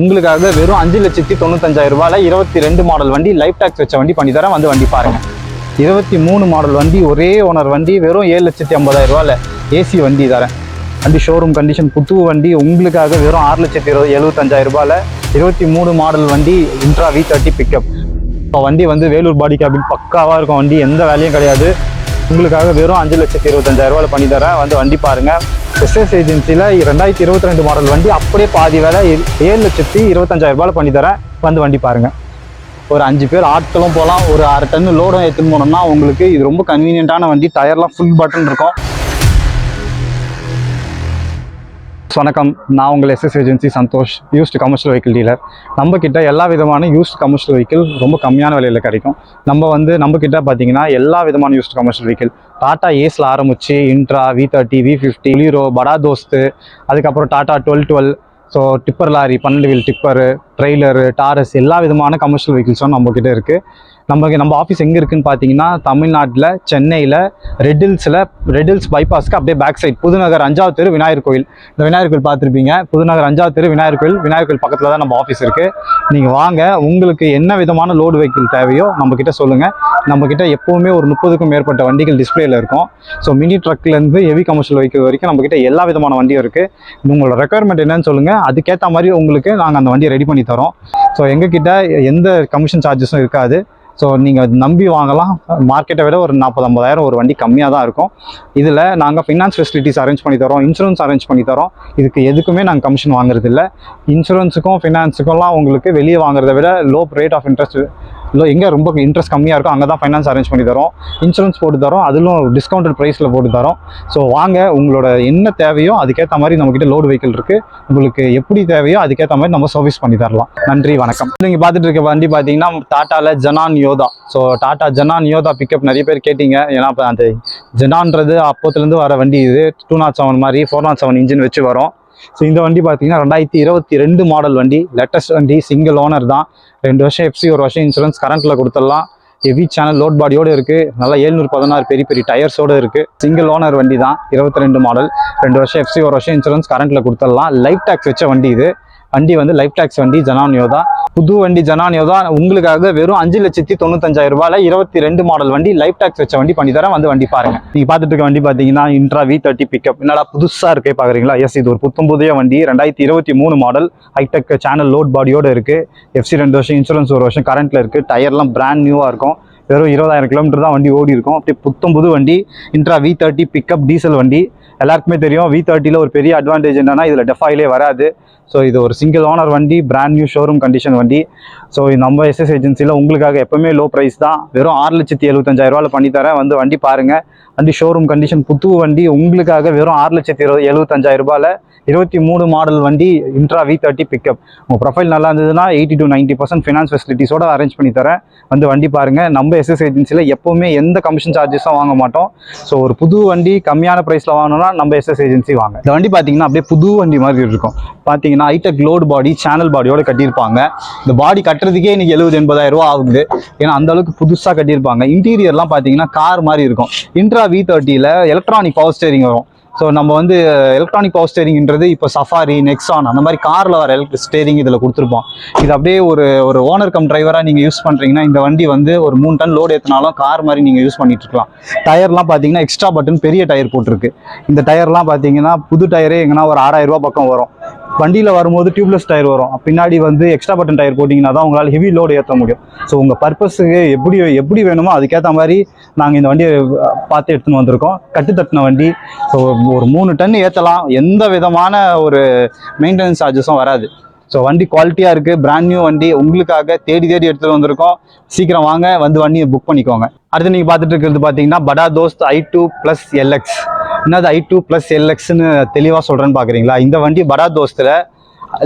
உங்களுக்காக வெறும் அஞ்சு லட்சத்தி தொண்ணூத்தஞ்சாயிரம் ரூபாயில இருபத்தி ரெண்டு மாடல் வண்டி லைஃப் டாக்ஸ் வச்ச வண்டி பண்ணி தரேன். வந்து வண்டி பாருங்கள் இருபத்தி மூணு மாடல் வண்டி ஒரே ஓனர் வண்டி வெறும் ஏழு லட்சத்தி ஐம்பதாயிரம் ரூபாயில ஏசி வண்டி தரேன். வண்டி ஷோரூம் கண்டிஷன் புது வண்டி உங்களுக்காக வெறும் ஆறு லட்சத்தி இருபது எழுபத்தஞ்சாயிரம் ரூபாயில இருபத்தி மூணு மாடல் வண்டி இன்ட்ரா வி தேர்ட்டி பிக்கப் இப்போ வண்டி வந்து வேலூர் பாடி கேபின் பக்காவாக இருக்கும் வண்டி எந்த வேலையும் கிடையாது. உங்களுக்காக வெறும் அஞ்சு லட்சத்தி இருபத்தஞ்சாயிரம் பண்ணி தரேன். வந்து வண்டி பாருங்கள் எஸ்எஸ் ஏஜென்சியில் ரெண்டாயிரத்தி இருபத்தி ரெண்டு மாடல் வண்டி அப்படியே பாதி வேலை ஏ- ஏழு லட்சத்தி இருபத்தஞ்சாயிரம் பண்ணி தரேன். வந்து வண்டி பாருங்கள் ஒரு அஞ்சு பேர் ஆட்களும் போகலாம் ஒரு அரை டன் லோடும் எடுத்துன்னு போனோம்னா உங்களுக்கு இது ரொம்ப கன்வீனியண்ட்டான வண்டி. டயர்லாம் ஃபுல் பட்டன் இருக்கும். வணக்கம். நான் உங்கள் SS agency Santhosh used commercial vehicle dealer நம்ம கிட்ட எல்லா விதமான யூஸ்ட் கமர்ஷியல் வெஹிக்கிள் ரொம்ப கம்மியான விலையில் கிடைக்கும். நம்ம வந்து நம்ம கிட்ட பார்த்தீங்கன்னா எல்லா விதமான யூஸ்ட் கமர்ஷியல் வெஹிக்கிள் டாடா ஏஸில் ஆரம்பிச்சு Intra V thirty V fifty லீரோ Bada Dost அதுக்கப்புறம் Tata twelve twelve so tipper lorry பன்னெண்டு வீல் டிப்பரு ட்ரெய்லரு டாரஸ் எல்லா விதமான கமர்ஷியல் வெஹிக்கிள்ஸும் நம்மக்கிட்ட இருக்குது நமக்கு நம்ம ஆஃபீஸ் எங்கே இருக்குன்னு பார்த்தீங்கன்னா தமிழ்நாட்டில் சென்னையில் ரெட்டில்ஸில் ரெட்டில்ஸ் பைபாஸ்க்கு அப்படியே பேக் சைட் புதுநகர் அஞ்சாவது தெரு விநாயகர் கோயில். இந்த விநாயகர் கோயில் பார்த்துருப்பீங்க. புதுநகர் அஞ்சாவது தெரு விநாயகர் கோயில். விநாயகர் கோயில் பக்கத்தில் தான் நம்ம ஆஃபீஸ் இருக்குது நீங்கள் வாங்க உங்களுக்கு என்ன விதமான லோடு வெஹிக்கிள் தேவையோ நம்மக்கிட்ட சொல்லுங்கள் நம்மக்கிட்ட எப்போவுமே ஒரு முப்பதுக்கும் மேற்பட்ட வண்டிகள் டிஸ்பிளேயில் இருக்கும். ஸோ மினி ட்ரக்லேருந்து ஹெவி கமர்ஷியல் வெஹிக்கிள் வரைக்கும் நம்மக்கிட்ட எல்லா விதமான வண்டியும் இருக்குது உங்களோட ரெக்குயர்மெண்ட் என்னன்னு சொல்லுங்கள் அதுக்கேற்ற மாதிரி உங்களுக்கு நாங்கள் அந்த வண்டியை ரெடி பண்ணி தரோம். ஸோ எங்ககிட்ட எந்த கமிஷன் சார்ஜஸும் இருக்காது. ஸோ நீங்கள் நம்பி வாங்கலாம். மார்க்கெட்டை விட ஒரு நாற்பது ஐம்பதாயிரம் ஒரு வண்டி கம்மியாக தான் இருக்கும். இதில் நாங்கள் ஃபினான்ஸ் ஃபெசிலிட்டிஸ் அரேஞ்ச் பண்ணி தரோம். இன்சூரன்ஸ் அரேஞ்ச் பண்ணி தரோம். இதுக்கு எதுக்குமே நாங்கள் கமிஷன் வாங்குறது இல்லை இன்சூரன்ஸுக்கும் ஃபினான்ஸுக்கும்லாம் உங்களுக்கு வெளியே வாங்குறத விட லோ ரேட் ஆஃப் இன்ட்ரெஸ்ட் இல்லை எங்கே ரொம்ப இன்ட்ரெஸ்ட் கம்மியாக இருக்கோ அங்கே தான் ஃபைனான்ஸ் அரேஞ்ச் பண்ணி தரோம். இன்சூரன்ஸ் போட்டு தரோம் அதிலும் டிஸ்கவுண்டட் ப்ரைஸில் போட்டு தரோம். ஸோ வாங்க உங்களோட என்ன தேவையோ அதுக்கேற்ற மாதிரி நம்மக்கிட்ட லோடு வெஹிக்கிள் இருக்குது உங்களுக்கு எப்படி தேவையோ அதுக்கேற்ற மாதிரி நம்ம சர்வீஸ் பண்ணி தரலாம். நன்றி வணக்கம். நீங்கள் பார்த்துட்டு இருக்க வண்டி பார்த்தீங்கன்னா டாட்டாவில் Xenon Yodha so Tata Xenon Yodha pickup நிறைய பேர் கேட்டிங்க. ஏன்னா இப்போ அந்த ஜனான்றது அப்போத்துலேருந்து வர வண்டி இது. டூ நாட் செவன் மாதிரி ஃபோர் நாட் செவன் இன்ஜின் வச்சு வரும். ஸோ இந்த வண்டி பார்த்தீங்கன்னா ரெண்டாயிரத்தி இருபத்தி ரெண்டு மாடல் வண்டி. லேட்டஸ்ட் வண்டி சிங்கிள் ஓனர் தான். ரெண்டு வருஷம் எஃப்சி ஒரு வருஷம் இன்சூரன்ஸ் கரண்ட்டில் கொடுத்துடலாம். ஹெவி சேனல் லோட் பாடியோடு இருக்குது நல்லா ஏழ்நூறு பதினாறு பெரிய பெரிய டயர்ஸோடு இருக்குது சிங்கிள் ஓனர் வண்டி தான் இருபத்தி ரெண்டு மாடல் ரெண்டு வருஷம் எஃப்சி ஒரு வருஷம் இன்சூரன்ஸ் கரண்ட்டில் கொடுத்துடலாம். லைஃப் டேக்ஸ் வச்ச வண்டி இது. வண்டி வந்து லைஃப் டேக்ஸ் வண்டி ஜனானியோ தான் புது வண்டி ஜனானியோ தான் உங்களுக்காக வெறும் அஞ்சு லட்சத்தி தொண்ணூத்தஞ்சாயிரம் ரூபாயில இருபத்தி ரெண்டு மாடல் வண்டி லைஃப் டேக்ஸ் வச்ச வண்டி பண்ணி தரேன். வந்து வண்டி பாருங்க. நீங்க பார்த்துட்டு இருக்க வண்டி பார்த்தீங்கன்னா இன்ட்ரா வி தேர்ட்டி பிக்கப் என்னடா புதுசா இருக்கே பாக்குறீங்களா? எஸ் இது ஒரு புத்தம் புதிய வண்டி. ரெண்டாயிரத்தி இருபத்தி மூணு மாடல் ஹைடெக் சேனல் லோட் பாடியோட இருக்கு. எஃப்சி ரெண்டு வருஷம் இன்சூரன்ஸ் ஒரு வருஷம் கரண்ட்ல இருக்கு. டயர்லாம் பிராண்ட் நியூவா இருக்கும். வெறும் இருபதாயிரம் கிலோமீட்டர் தான் வண்டி ஓடி இருக்கும். அப்படியே புத்தம் புது வண்டி. Intra V thirty pickup diesel வண்டி. எல்லாருக்குமே தெரியும். வி தேர்ட்டியில் ஒரு பெரிய அட்வான்டேஜ் என்னன்னா இதில் டெஃபாயிலே வராது. ஸோ இது ஒரு சிங்கிள் ஓனர் வண்டி பிராண்ட் நியூ ஷோரூம் கண்டிஷன் வண்டி. ஸோ நம்ம எஸ்எஸ் ஏஜென்சியில் உங்களுக்காக எப்பவுமே லோ ப்ரைஸ் தான். வெறும் ஆறு லட்சத்தி எழுபத்தஞ்சாயிரரூவாவில் பண்ணித்தரேன் வந்து வண்டி பாருங்கள் வண்டி ஷோரூம் கண்டிஷன் புது வண்டி உங்களுக்காக வெறும் ஆறு லட்சத்தி இருபது எழுபத்தஞ்சாயிரரூபாவில் இருபத்தி மூணு மாடல் வண்டி இன்ட்ரா வி தேர்ட்டி பிக்கப் உங்கள் ப்ரொஃபைல் நல்லா இருந்ததுன்னா eighty to ninety percent finance ஃபெசிலிட்டிஸோட arrange பண்ணி தரேன். வந்து வண்டி பாருங்கள் நம்ம எஸ்எஸ் ஏஜென்சியில் எப்போவுமே எந்த கமிஷன் சார்ஜஸும் வாங்க மாட்டோம். ஸோ ஒரு புது வண்டி கம்மியான ப்ரைஸில் வாங்கணும்னா நம்ம எஸ்எஸ் ஏஜென்சி வாங்க. இந்த வண்டி பார்த்தீங்கன்னா அப்படியே புது வண்டி மாதிரி இருக்கும். பார்த்தீங்கன்னா ஹைடெக் லோடு பாடி சேனல் பாடியோட கட்டியிருப்பாங்க. இந்த பாடி கட்டுறதுக்கே இன்னைக்கு எழுபது எண்பதாயிரம் ரூபா ஆகுது. ஏன்னா அந்த அளவுக்கு புதுசாக கட்டியிருப்பாங்க. இன்டீரியர்லாம் பார்த்தீங்கன்னா கார் மாதிரி இருக்கும். இன்ட்ரா வி தேர்ட்டியில் எலக்ட்ரானிக் பவர் ஸ்டேரிங் வரும். ஸோ நம்ம வந்து எலக்ட்ரானிக் பவர் ஸ்டேரிங்ன்றது இப்போ சஃபாரி நெக்ஸான் அந்த மாதிரி காரில் வர எலக்ட்ரிக் ஸ்டேரிங் இதில் கொடுத்துருப்போம். இது அப்படியே ஒரு ஒரு ஓனர் கம் டிரைவராக நீங்கள் யூஸ் பண்ணுறீங்கன்னா இந்த வண்டி வந்து ஒரு மூணு டன் லோடு ஏற்றினாலும் கார் மாதிரி நீங்கள் யூஸ் பண்ணிட்டு இருக்கலாம். டயர்லாம் பார்த்தீங்கன்னா எக்ஸ்ட்ரா பட்டன் பெரிய டயர் போட்டிருக்கு. இந்த டயர்லாம் பார்த்தீங்கன்னா புது டயரே எங்கன்னா ஒரு ஆறாயிரம் ரூபாய் பக்கம் வரும். வண்டியில் வரும்போது டியூப்லெஸ் டயர் வரும். பின்னாடி வந்து எக்ஸ்ட்ரா பட்டன் டயர் போட்டிங்கன்னா தான் உங்களால் ஹெவி லோடு ஏற்ற முடியும். ஸோ உங்கள் பர்பஸுக்கு எப்படி எப்படி வேணுமோ அதுக்கேற்ற மாதிரி நாங்கள் இந்த வண்டியை பார்த்து எடுத்துன்னு வந்திருக்கோம். கட்டுத்தட்டின வண்டி. ஸோ ஒரு மூணு டன் ஏற்றலாம் எந்த விதமான ஒரு மெயின்டெனன்ஸ் சார்ஜஸும் வராது. ஸோ வண்டி குவாலிட்டியாக இருக்குது பிராண்ட் நியூ வண்டி. உங்களுக்காக தேடி தேடி எடுத்துகிட்டு வந்திருக்கோம். சீக்கிரம் வாங்க. வந்து வண்டியை புக் பண்ணிக்கோங்க. அடுத்து நீங்கள் பார்த்துட்டு இருக்கிறது பார்த்தீங்கன்னா படா Dost I two plus LX என்னது ஐ டூ ப்ளஸ் எல்எக்ஸ்னு தெளிவாக சொல்கிறேன்னு பார்க்குறீங்களா இந்த வண்டி படா தோஸ்தில்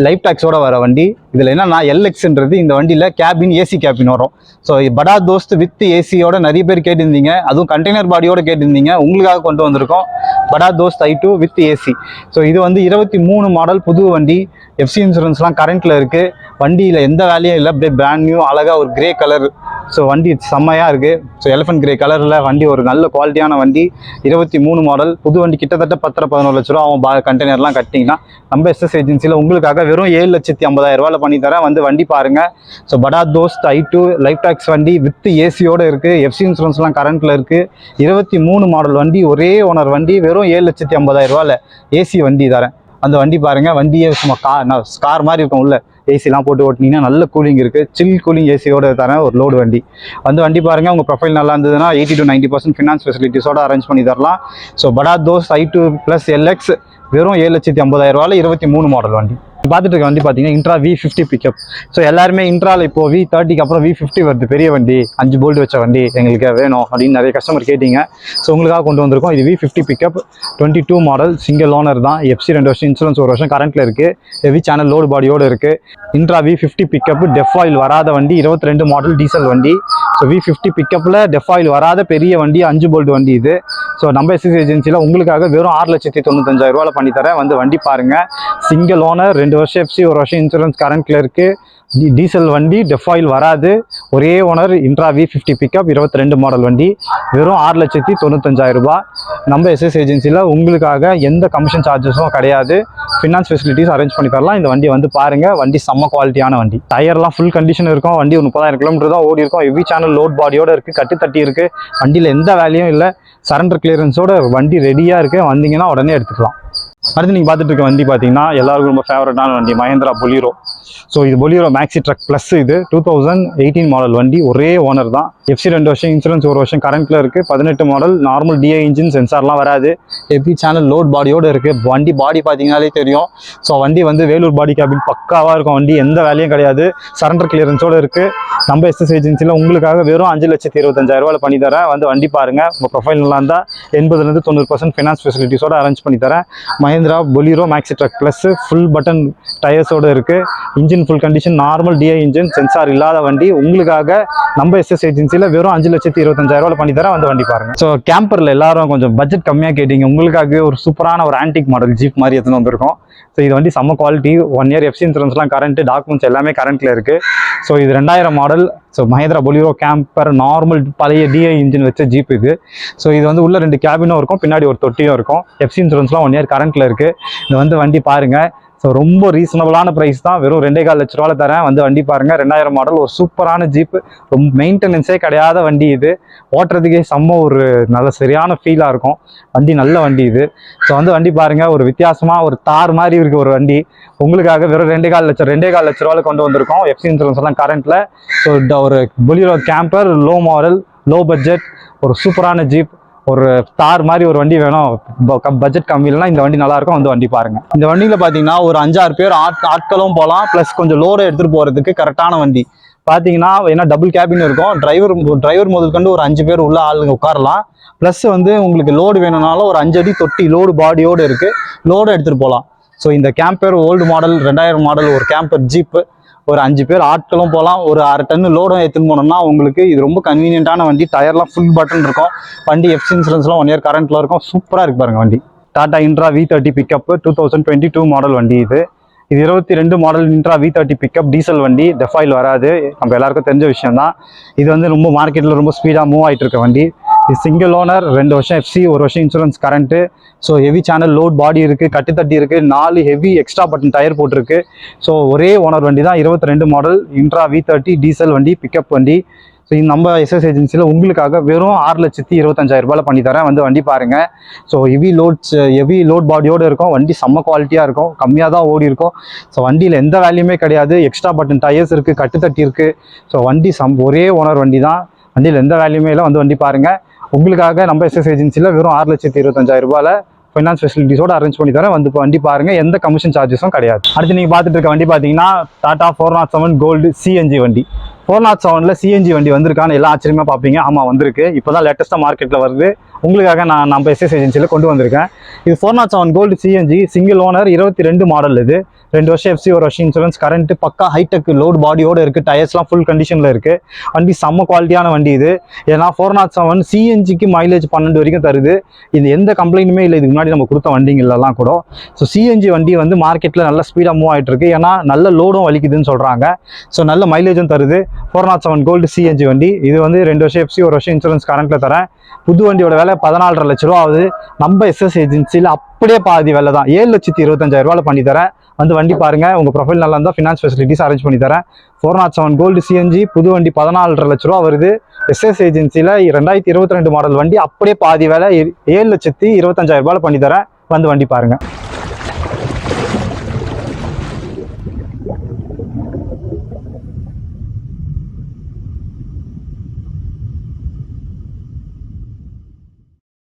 லைஃப் டேக்ஸோட வர வண்டி. இதில் என்னன்னா எல்எக்ஸ்ன்றது இந்த வண்டியில் கேபின் ஏசி கேபின் வரும். ஸோ படா தோஸ்த் வித் ஏசியோட நிறைய பேர் கேட்டிருந்தீங்க. அதுவும் கண்டெய்னர் பாடியோட கேட்டிருந்தீங்க. உங்களுக்காக கொண்டு வந்திருக்கோம். Bada Dost I two with AC so இது வந்து இருபத்தி மூணு மாடல் புது வண்டி. எஃப்சி இன்சூரன்ஸ்லாம் கரண்ட்டில் இருக்குது வண்டியில் எந்த வேலையும் இல்லை. அப்படியே பிராண்ட் நியூ அழகாக ஒரு கிரே கலர் ஸோ வண்டி செம்மையாக இருக்குது ஸோ எலிஃபென்ட் கிரே கலரில் வண்டி ஒரு நல்ல குவாலிட்டியான வண்டி. இருபத்தி மூணு மாடல் புது வண்டி கிட்டத்தட்ட பத்தரை பதினோரு லட்ச ரூபா. அவன் பா கண்டெய்னர்லாம் கட்டிங்கன்னா நம்ம எஸ்எஸ் ஏஜென்சியில் உங்களுக்காக வெறும் ஏழு லட்சத்தி ஐம்பதாயிரம் ரூபாயில் பண்ணி தரேன் வந்து வண்டி பாருங்கள் so Bada Dost I two life tax வண்டி வித் ஏசியோடு இருக்குது எஃப்சி இன்சூரன்ஸ்லாம் கரண்ட்டில் இருக்குது இருபத்தி மூணு மாடல் வண்டி ஒரே ஓனர் வண்டி வெறும் ஏழு லட்சத்தி ஐம்பதாயிரம் ரூபாயில் ஏசி வண்டி தரேன். அந்த வண்டி பாருங்கள் வண்டியே சும்மா கார் கார் மாதிரி இருக்கும் உள்ள. ஏசிலாம் போட்டு ஓட்டினீங்கன்னா நல்ல கூலிங் இருக்குது சில் கூலிங் ஏசியோட தரேன். ஒரு லோடு வண்டி. வந்து வண்டி பாருங்கள் உங்கள் ப்ரொஃபைல் நல்லா இருந்ததுன்னா eighty to ninety percent finance ஃபெசிலிட்டிஸோட arrange பண்ணி தரலாம். So Bada Dost I two plus LX வெறும் ஏழு லட்சத்தி ஐம்பதாயிரம் ரூபாயில் இருபத்தி மூணு மாடல் வண்டி. பார்த்துட்டு இருக்க வண்டி பார்த்தீங்கன்னா Intra V fifty pickup so எல்லாருமே இன்ட்ரால இப்போ வி தேர்ட்டிக்கு அப்புறம் வி ஃபிஃப்டி வருது. பெரிய வண்டி அஞ்சு போல்ட் வச்ச வண்டி எங்களுக்கு வேணும் அப்படின்னு நிறைய கஸ்டமர் கேட்டிங்க. ஸோ உங்களுக்காக கொண்டு வந்திருக்கோம். இது V fifty pickup twenty two model single owner தான் எஃப்சி ரெண்டு வருஷம் இன்சூரன்ஸ் ஒரு வருஷம் கரண்ட்டில் இருக்குது ஹெவி சேனல் லோடு பாடியோடு இருக்குது Intra V fifty pickup DEF oil வராத வண்டி இருபத்தி ரெண்டு மாடல் டீசல் வண்டி. ஸோ வி ஃபிஃப்டி பிக்கப்பில் டெஃப் ஆயில் வராத பெரிய வண்டி அஞ்சு போல்ட் வண்டி இது. ஸோ நம்ம எஸ்எஸ் ஏஜென்சியில் உங்களுக்காக வெறும் ஆறு லட்சத்தி தொண்ணூத்தஞ்சாயிரம் ரூபாயில் பண்ணி தரேன். வந்து வண்டி பாருங்கள் சிங்கிள் ஓனர் ரெண்டு வருஷம் எஃப்சி ஒரு வருஷம் இன்சூரன்ஸ் கரண்ட்டில் இருக்குது டீசல் வண்டி டெஃபாயில் வராது. ஒரே owner Intra V fifty pickup இருபத்தி ரெண்டு மாடல் வண்டி. வெறும் ஆறு லட்சத்தி தொண்ணூத்தஞ்சாயிரம் ரூபாய். நம்ம எஸ்எஸ் ஏஜென்சியில் உங்களுக்காக எந்த கமிஷன் சார்ஜஸும் கிடையாது. ஃபினான்ஸ் ஃபெசிலிட்டிஸ் அரேஞ்ச் பண்ணி தரலாம். இந்த வண்டி வந்து பாருங்கள் வண்டி செம்ம குவாலிட்டியான வண்டி. டயர்லாம் ஃபுல் கண்டிஷன் இருக்கும். வண்டி ஒரு முப்பதாயிரம் கிலோமீட்டர் தான் ஓடி இருக்கும். எவ்வி சேனல் லோட் பாடியோட இருக்குது கட்டு தட்டி இருக்குது வண்டியில் எந்த வேலையும் இல்லை. சரண்டர் கிளியரன்ஸோட வண்டி ரெடியாக இருக்குது வந்தீங்கன்னா உடனே எடுத்துக்கலாம். அடுத்து நீங்கள் பார்த்துட்டு இருக்க வண்டி பார்த்தீங்கன்னா எல்லாருக்கும் ரொம்ப ஃபேவரட்டான வண்டி மஹேந்திரா பொலிரோ ஸோ இது பொலிரோ மேக்ஸி ட்ரக் ப்ளஸ் இது. டூ தௌசண்ட் எயிட்டீன் மாடல் வண்டி. ஒரே ஓனர் தான். எஃப்சி ரெண்டு வருஷம் இன்சூரன்ஸ் ஒரு வருஷம் கரண்ட்டில் இருக்குது பதினெட்டு மாடல் நார்மல் டிஐ இன்ஜின் சென்சார்லாம் வராது. ஹெவி சேனல் லோட் பாடியோடு இருக்குது வண்டி பாடி பார்த்தீங்கனாலே தெரியும். ஸோ வண்டி வந்து வேலூர் பாடி கேபின் பக்காவாக இருக்கும் வண்டி. எந்த வேலையும் கிடையாது. சரண்டர் கிளியரன்ஸோடு இருக்குது நம்ம எஸ்எஸ் ஏஜென்சியில் உங்களுக்காக வெறும் அஞ்சு லட்சத்தி இருபத்தஞ்சாயிரம் ரூபாயில் பண்ணி தரேன். வந்து வண்டி பாருங்கள் உங்கள் ப்ரொஃபைல் நல்லா இருந்தால் எண்பதுலேருந்து தொண்ணூறு பர்சன்ட் ஃபினான்ஸ் ஃபெசிலிட்டிஸோட அரேஞ்ச் பண்ணி தரேன். Mahindra Bolero Maxi truck plus full button டயர்ஸோடு இருக்குது engine full condition normal DI engine sensor இல்லாத வண்டி. உங்களுக்காக நம்ம எஸ்எஸ் ஏஜென்சியில் வெறும் அஞ்சு லட்சத்தி இருபத்தஞ்சாயிரம் பண்ணி தரேன் வந்து வண்டி பாருங்கள் ஸோ கேம்பரில் எல்லாரும் கொஞ்சம் பட்ஜெட் கம்மியாக கேட்டிங்க. உங்களுக்காக ஒரு சூப்பரான ஒரு ஆன்டிக் மாடல் ஜீப் மாதிரி எடுத்துன்னு வந்திருக்கோம். ஸோ இது வண்டி செம்ம குவாலிட்டி ஒன் இயர் எஃப்சி இன்சூரன்ஸ்லாம் கரண்ட் டாக்குமெண்ட்ஸ் எல்லாமே கரண்ட்டில் இருக்குது ஸோ இது ரெண்டாயிரம் model so Mahindra Bolero Camper normal பழைய டிஐ இன்ஜின் வச்ச ஜீப் இது. ஸோ இது வந்து உள்ள ரெண்டு கேபினும் இருக்கும். பின்னாடி ஒரு தொட்டியும் இருக்கும். எஃப்சி இன்சூரன்ஸ்லாம் ஒன் இயர் கரண்ட்டில் இருக்குது இது வந்து வண்டி பாருங்கள் ஸோ ரொம்ப ரீசனபிளான ப்ரைஸ் தான். வெறும் ரெண்டே கால் லட்ச ரூபாவில் தரேன். வந்து வண்டி பாருங்கள் ரெண்டாயிரம் மாடல் ஒரு சூப்பரான ஜீப்பு ரொம்ப மெயின்டெனன்ஸே கிடையாத வண்டி இது. ஓட்டுறதுக்கே செம்ம ஒரு நல்ல சரியான ஃபீலாக இருக்கும். வண்டி நல்ல வண்டி இது. ஸோ வந்து வண்டி பாருங்கள் ஒரு வித்தியாசமாக ஒரு தார் மாதிரி இருக்குது ஒரு வண்டி. உங்களுக்காக வெறும் ரெண்டே கால் லட்சம் ரெண்டே கால் லட்ச ரூபாவில் கொண்டு வந்திருக்கோம். எஃப்சி இன்சூரன்ஸ் எல்லாம் கரண்ட்டில் ஸோ ஒரு Bolero Camper low model low budget ஒரு சூப்பரான ஜீப் ஒரு தார் மாதிரி ஒரு வண்டி வேணும். பட்ஜெட் கம்மி இல்லைனா இந்த வண்டி நல்லா இருக்கும் வந்து வண்டி பாருங்க. இந்த வண்டியில பாத்தீங்கன்னா ஒரு அஞ்சாறு பேர் ஆட் ஆட்களும் போகலாம். ப்ளஸ் கொஞ்சம் லோடு எடுத்துட்டு போறதுக்கு கரெக்டான வண்டி. பாத்தீங்கன்னா ஏன்னா டபுள் கேபின் இருக்கும். டிரைவர் டிரைவர் முதற்கொண்டு ஒரு அஞ்சு பேர் உள்ள ஆளுங்க உட்காரலாம். ப்ளஸ் வந்து உங்களுக்கு லோடு வேணும்னாலும் ஒரு அஞ்சு அடி தொட்டி லோடு பாடியோடு இருக்கு. லோடு எடுத்துட்டு போகலாம். ஸோ இந்த கேம்பர் ஓல்டு மாடல் ரெண்டாயிரம் மாடல் ஒரு கேம்பர் ஜீப்பு ஒரு அஞ்சு பேர் ஆட்களும் போகலாம். ஒரு அரை டன் லோடும் எடுத்துன்னு போனோம்னா உங்களுக்கு இது ரொம்ப கன்வீனியன்ட்டான வண்டி. டயர்லாம் ஃபுல் பட்டன் இருக்கும். வண்டி எஃப்சி இன்சூரன்ஸ்லாம் ஒன் இயர் கரண்ட்டில் இருக்கும். சூப்பராக இருக்கு பாருங்க வண்டி. Tata Intra V thirty pickup two thousand twenty two model வண்டி இது. இது இருபத்தி ரெண்டு model Intra V thirty pickup diesel வண்டி. டெஃபாயில் வராது. நம்ம எல்லாருக்கும் தெரிஞ்ச விஷயம் தான் இது வந்து ரொம்ப மார்க்கெட்டில் ரொம்ப ஸ்பீடாக மூவ் ஆகிட்டு இருக்க வண்டி. சிங்கிள் ஓனர் ரெண்டு வருஷம் எஃப்சி ஒரு வருஷம் insurance current so heavy channel load body இருக்குது கட்டு தட்டி இருக்குது நாலு ஹெவி எக்ஸ்ட்ரா பட்டன் டயர் போட்டிருக்கு. ஸோ ஒரே ஓனர் வண்டி தான் இருபத்தி ரெண்டு model Intra V thirty diesel வண்டி பிக்கப் வண்டி. ஸோ நம்ம எஸ்எஸ் ஏஜென்சியில் உங்களுக்காக வெறும் ஆறு லட்சத்தி இருபத்தஞ்சாயிரம் ரூபாயில் பண்ணி தரேன் வந்து வண்டி பாருங்கள் so heavy loads heavy load பாடியோடு இருக்கும் வண்டி செம்ம குவாலிட்டியாக இருக்கும் கம்மியாக தான் ஓடி இருக்கும். ஸோ வண்டியில் எந்த வேல்யூமே கிடையாது எக்ஸ்ட்ரா பட்டன் டயர்ஸ் இருக்குது கட்டுத்தட்டி இருக்குது ஸோ வண்டி சம் ஒரே ஓனர் வண்டி தான் வண்டியில் எந்த வேல்யூமே இல்லை வந்து வண்டி பாருங்கள் உங்களுக்காக நம்ம எஸ்எஸ் ஏஜென்சியில் வெறும் ஆறு லட்சத்தி இருபத்தஞ்சாயிரம் ரூபாயில் ஃபைனான்ஸ் ஃபெசிலிட்டிஸோட அரேஞ்ச் பண்ணி தரேன். வந்து இப்போ வண்டி பாருங்க. எந்த கமிஷன் சார்ஜஸும் கிடையாது. அடுத்து நீங்கள் பார்த்துட்டு இருக்க வண்டி பார்த்தீங்கன்னா Tata four nought seven gold CNG வண்டி. ஃபோர் நாட் செவனில் சிஎன்ஜி வண்டி வந்திருக்கான்னு எல்லாம் ஆச்சரியமாக பார்ப்பீங்க. ஆமாம் வந்திருக்கு. இப்போ தான் லேட்டஸ்ட்டாக மார்க்கெட்டில் வருது. உங்களுக்காக நான் நம்ம எஸ்எஸ் ஏஜென்சியில் கொண்டு வந்திருக்கேன். இது four nought seven gold CNG single owner இருபத்தி ரெண்டு மாடல் இது. ரெண்டு வருஷம் எஃப்சி ஒரு வருஷம் insurance current pukka hi tech load பாடியோட இருக்குது டயர்ஸ்லாம் ஃபுல் கண்டிஷனில் இருக்குது வண்டி செம்ம குவாலிட்டியான வண்டி இது. ஏன்னா ஃபோர் நாட் செவன் சிஎன்ஜிக்கு மைலேஜ் பன்னெண்டு வரைக்கும் தருது. இது எந்த கம்ப்ளைண்ட்டுமே இல்லை. இதுக்கு முன்னாடி நம்ம கொடுத்த வண்டிங்கள்லாம் கூட. ஸோ சிஎன்ஜி வண்டி வந்து மார்க்கெட்டில் நல்ல ஸ்பீடாக மூவ் ஆகிட்டு இருக்கு. ஏன்னா நல்ல லோடும் வலிக்குதுன்னு சொல்கிறாங்க ஸோ நல்ல மைலேஜும் தருது. Four nought seven gold CNG வண்டி. இது வந்து ரெண்டு வருஷம் எஃப்சி ஒரு வருஷம் இன்சூரன்ஸ் கரண்ட்டில் தரேன். புது வண்டியோட விலை பதினாலரை லட்ச ரூபா ஆகுது. நம்ம எஸ்எஸ் ஏஜென்சியில் அப்படியே பாதி விலை தான். ஏழு லட்சத்தி இருபத்தஞ்சாயிரம் ரூபாயில் பண்ணி தரேன் வந்து வண்டி பாருங்க. உங்க ப்ரொஃபைல் நல்லா இருந்தால் ஃபினான்ஸ் ஃபெசிலிட்டிஸ் அரேஞ்ச் பண்ணி தரேன். Four nought seven gold CNG புது வண்டி பதினாலரை லட்ச ரூபா வருது. எஸ்எஸ் ஏஜென்சியில் ரெண்டாயிரத்தி இருபத்தி ரெண்டு மாடல் வண்டி அப்படியே பாதி வேலை ஏ- ஏழு லட்சத்தி இருபத்தஞ்சாயிரம் ரூபாயில் பண்ணி தரேன். வந்து வண்டி பாருங்க.